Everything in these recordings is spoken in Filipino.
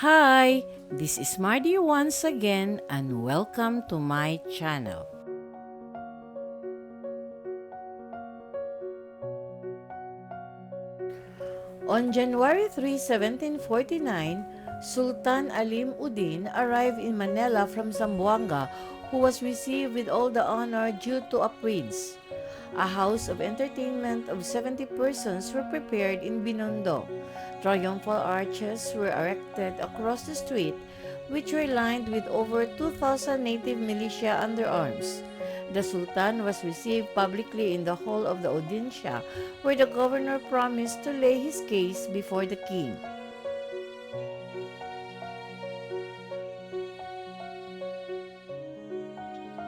Hi, this is Mardy once again and welcome to my channel. On January 3, 1749, Sultan Alim Udin arrived in Manila from Zamboanga who was received with all the honor due to a prince. A house of entertainment of 70 persons were prepared in Binondo. Triumphal arches were erected across the street, which were lined with over 2,000 native militia under arms. The Sultan was received publicly in the hall of the Audiencia, where the governor promised to lay his case before the king.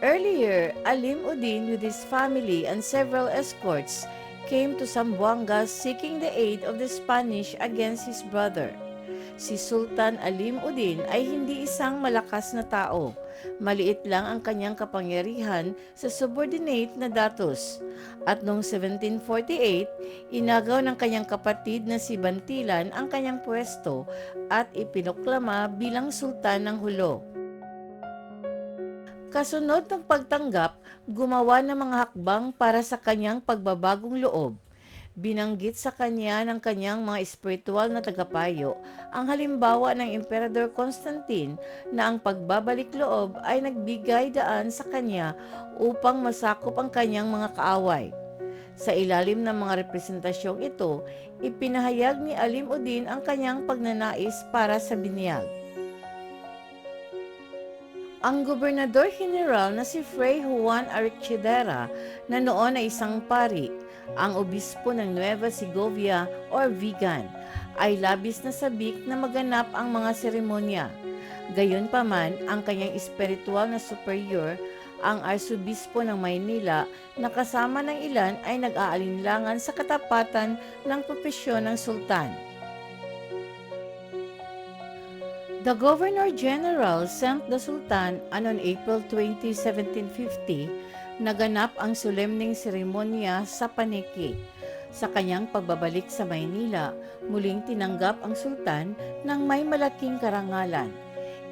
Earlier, Alim Udin with his family and several escorts came to Zamboanga seeking the aid of the Spanish against his brother. Si Sultan Alim Udin ay hindi isang malakas na tao. Maliit lang ang kanyang kapangyarihan sa subordinate na datos. At noong 1748, inagaw ng kanyang kapatid na si Bantilan ang kanyang pwesto at ipinoklama bilang sultan ng Hulo. Kasunod ng pagtanggap, gumawa ng mga hakbang para sa kanyang pagbabagong loob. Binanggit sa kanya ng kanyang mga espiritual na tagapayo ang halimbawa ng Emperador Constantine na ang pagbabalik loob ay nagbigay daan sa kanya upang masakop ang kanyang mga kaaway. Sa ilalim ng mga representasyong ito, ipinahayag ni Alim Udin ang kanyang pagnanais para sa binyag. Ang gobernador general na si Fray Juan Archidera na noon ay isang pari, ang obispo ng Nueva Segovia or Vigan, ay labis na sabik na maganap ang mga seremonya. Gayunpaman, ang kanyang espiritual na superior, ang arsobispo ng Maynila na kasama ng ilan ay nag-aalinlangan sa katapatan ng propesyon ng sultan. The Governor General sent the Sultan and on April 20, 1750, naganap ang solemning seremonya sa Paniki. Sa kanyang pagbabalik sa Maynila, muling tinanggap ang Sultan ng may malaking karangalan.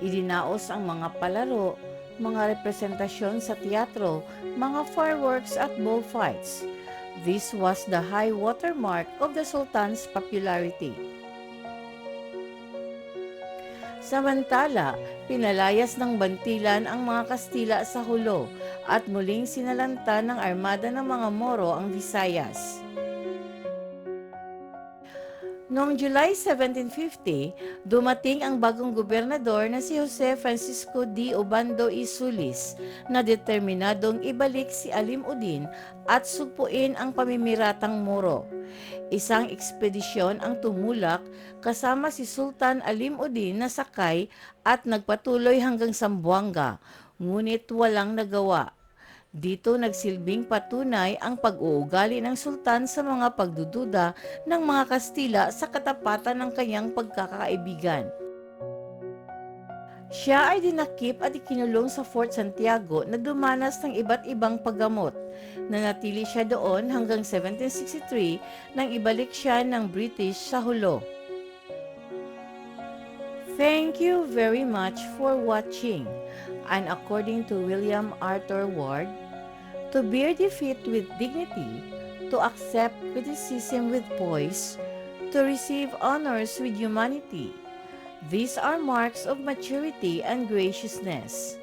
Idinaos ang mga palaro, mga representasyon sa teatro, mga fireworks at bullfights. This was the high watermark of the Sultan's popularity. Samantala, pinalayas ng bantilan ang mga Kastila sa Hulo at muling sinalanta ng armada ng mga Moro ang Visayas. Noong July 1750, dumating ang bagong gobernador na si Jose Francisco D. Obando y Sulis na determinadong ibalik si Alim Udin at supuin ang pamimiratang Moro. Isang ekspedisyon ang tumulak kasama si Sultan Alim Udin na sakay at nagpatuloy hanggang Sambuanga, ngunit walang nagawa. Dito nagsilbing patunay ang pag-uugali ng sultan sa mga pagdududa ng mga Kastila sa katapatan ng kanyang pagkakaibigan. Siya ay dinakip at ikinulong sa Fort Santiago na dumanas ng iba't ibang paggamot. Nanatili siya doon hanggang 1763 nang ibalik siya ng British sa Hulo. Thank you very much for watching. And according to William Arthur Ward, to bear defeat with dignity, to accept criticism with poise, to receive honors with humanity. These are marks of maturity and graciousness.